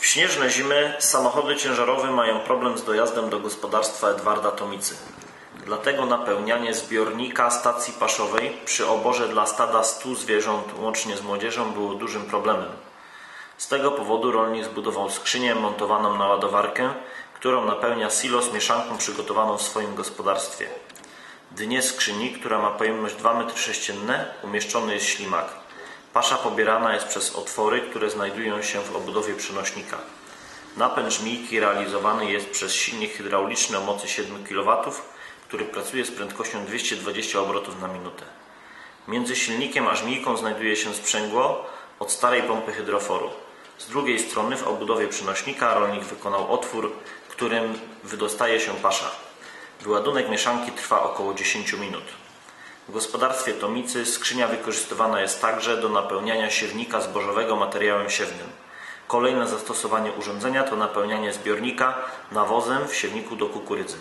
W śnieżne zimy samochody ciężarowe mają problem z dojazdem do gospodarstwa Edwarda Tomicy. Dlatego napełnianie zbiornika stacji paszowej przy oborze dla stada 100 zwierząt łącznie z młodzieżą było dużym problemem. Z tego powodu rolnik zbudował skrzynię montowaną na ładowarkę, którą napełnia silos mieszanką przygotowaną w swoim gospodarstwie. Dnie skrzyni, która ma pojemność 2 m3, umieszczony jest ślimak. Pasza pobierana jest przez otwory, które znajdują się w obudowie przenośnika. Napęd żmijki realizowany jest przez silnik hydrauliczny o mocy 7 kW, który pracuje z prędkością 220 obrotów na minutę. Między silnikiem a żmijką znajduje się sprzęgło od starej pompy hydroforu. Z drugiej strony w obudowie przenośnika rolnik wykonał otwór, którym wydostaje się pasza. Wyładunek mieszanki trwa około 10 minut. W gospodarstwie Tomicy skrzynia wykorzystywana jest także do napełniania siewnika zbożowego materiałem siewnym. Kolejne zastosowanie urządzenia to napełnianie zbiornika nawozem w siewniku do kukurydzy.